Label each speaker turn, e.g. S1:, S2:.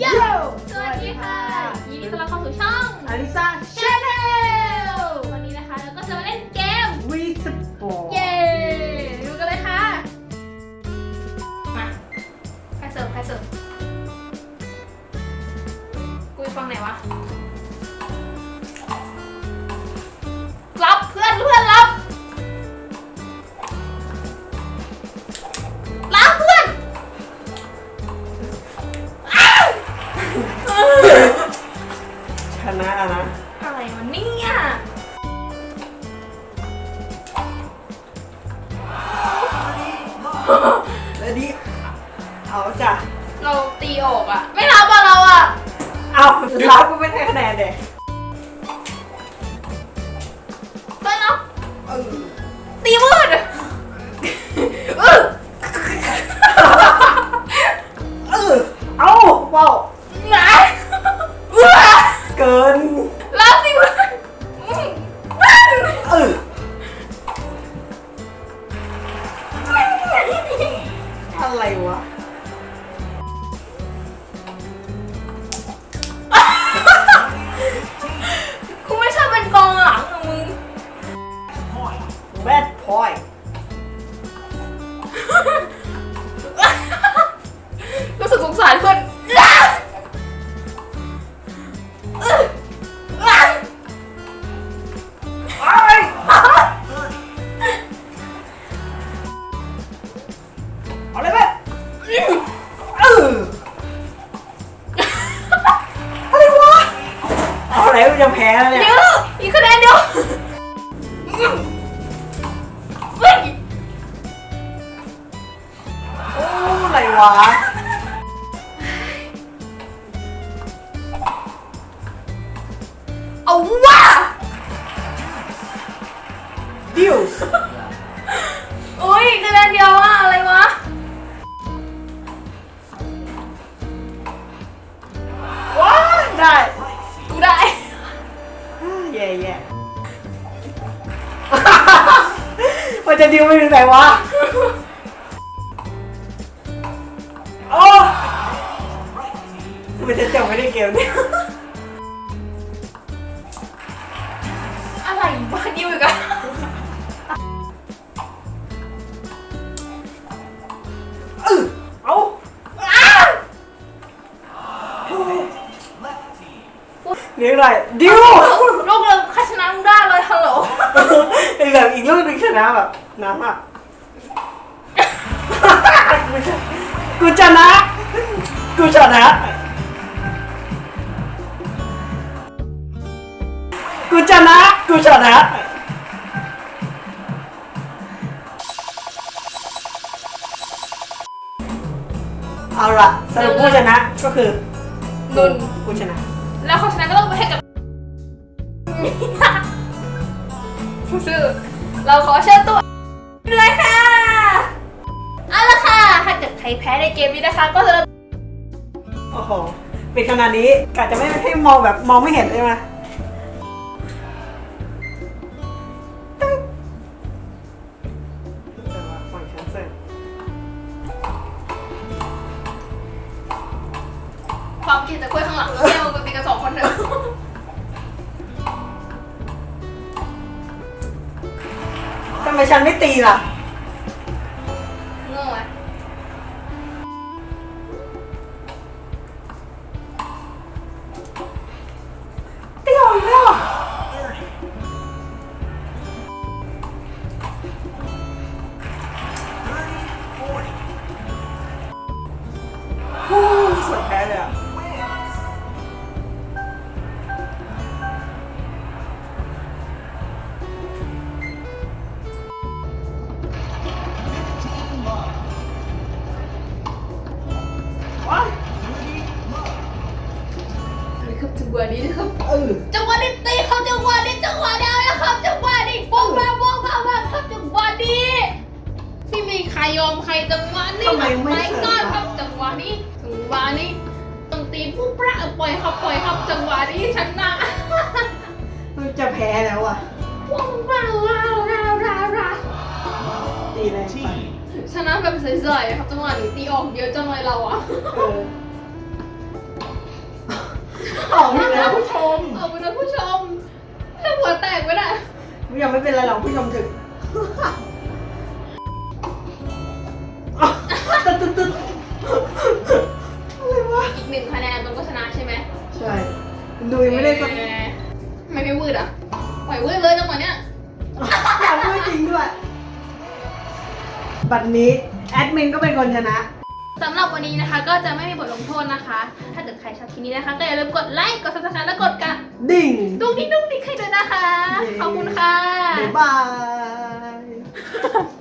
S1: โยสวัสดีค่ะ ยินดีต้อนรับเข้าสู่ช่อง
S2: อลิซา
S1: ชน
S2: อะ
S1: นะอะไรวะเนี่ย
S2: แล้วดิเอาจ้ะ
S1: เราตีออกอะไม่รับอะเราอะ
S2: เอารับก็ไม่ให้คะแนนเด็ก
S1: เต้นเนาะ
S2: เออ
S1: รับ
S2: ไห
S1: น
S2: กูจะแพ้แล้วเนี่ย
S1: เดี๋ยวอีกคะแนนเดียวเฮ้ย
S2: โอ้อะไรวะ
S1: ย่แย่
S2: มันจะดิวไปถึงไหนวะโอ้มันจะจบไม่ได้เกมเนี่ย
S1: อะไรวะดิวอีกอะ
S2: เออเอา
S1: อ้าว
S2: เลี้ยงหน่อยดิว
S1: ลูกห
S2: นึงชนะแบบน้ำอะ กูชนะ กูชนะ กูชนะ กูชนะเอาละสรุปผู้ชนะก็คือ
S1: นุน
S2: กูชนะ
S1: แล้วเขาชนะก็ต้องไปให้กับ ซื่อ เราขอเชิญตัวเลยค่ะ เอาละค่ะ ถ้าเกิดใครแพ้ในเกมนี้นะคะ ก็จะ
S2: โอ้โหเป็นขนาดนี้กะจะไม่ให้มองแบบมองไม่เห็นใช่ไหมตึ๊กแต่ว่าฝั่งฉันเสร็จ
S1: ความคิดแต่คุยข้างหลังเนี่ยมึงไปตีกันสองคนเถอะ
S2: ทำไมฉันไม่ตีล่ะ
S1: วะนี้นะครับ
S2: เออ
S1: จังหวะนี้ตีเขาจังหวะนี้จังหวะเดียวนะครับจังหวะนี้วงมาวงมาว่าครับจังหวะนี้ไม่มีใครยอมใครจังหวะนี้
S2: ทำไมไม่
S1: ไม่
S2: เสิร์ฟ
S1: ก็ครับจังหวะนี้จังหวะนี้ต้องตีผู้พระปล่อยครับปล่อยครับจังหวะนี้ชนะ
S2: มันจะแพ้แล้วอะ
S1: ว้าวว้าวว้าวว้าวว้าวว้าว
S2: ตีแรงไป
S1: ชนะแบบใสๆครับจังหวะนี้ตีออกเยอะจังเลยเราอะ
S2: เออ ออกอยู่แล้วผู้ชม
S1: ออกไปนะผู้ชมถ้าหัวแตกไปน่ะ
S2: ยังไม่เป็นไรหรอกผู้ชมถึงตึ๊ดตึ๊ดตึ๊ดอะไรวะ
S1: อีกหนึ่งคะแนนมันก็ชนะใช่ไหม
S2: ใช่ดูยังไม่ได้สัก
S1: เอ๊ะทำไมไม่วืดอะปล่อยวืดเลยจังหวะเนี้ย
S2: อยากพูดจริงด้วย บัดนี้แอดมินก็เป็นคนชนะ
S1: สำหรับวันนี้นะคะ ก็จะไม่มีบทลงโทษนะคะ ถ้าเกิดใครชอบคลิปนี้นะคะก็อย่าลืมกดไลค์ กด subscribe และกดกระ
S2: ดิ่ง
S1: ดุ้งดิ้งดุ้งดิ้งให้ด้วยนะคะ
S2: เย้
S1: ขอบคุณค่ะ
S2: บ๊ายบาย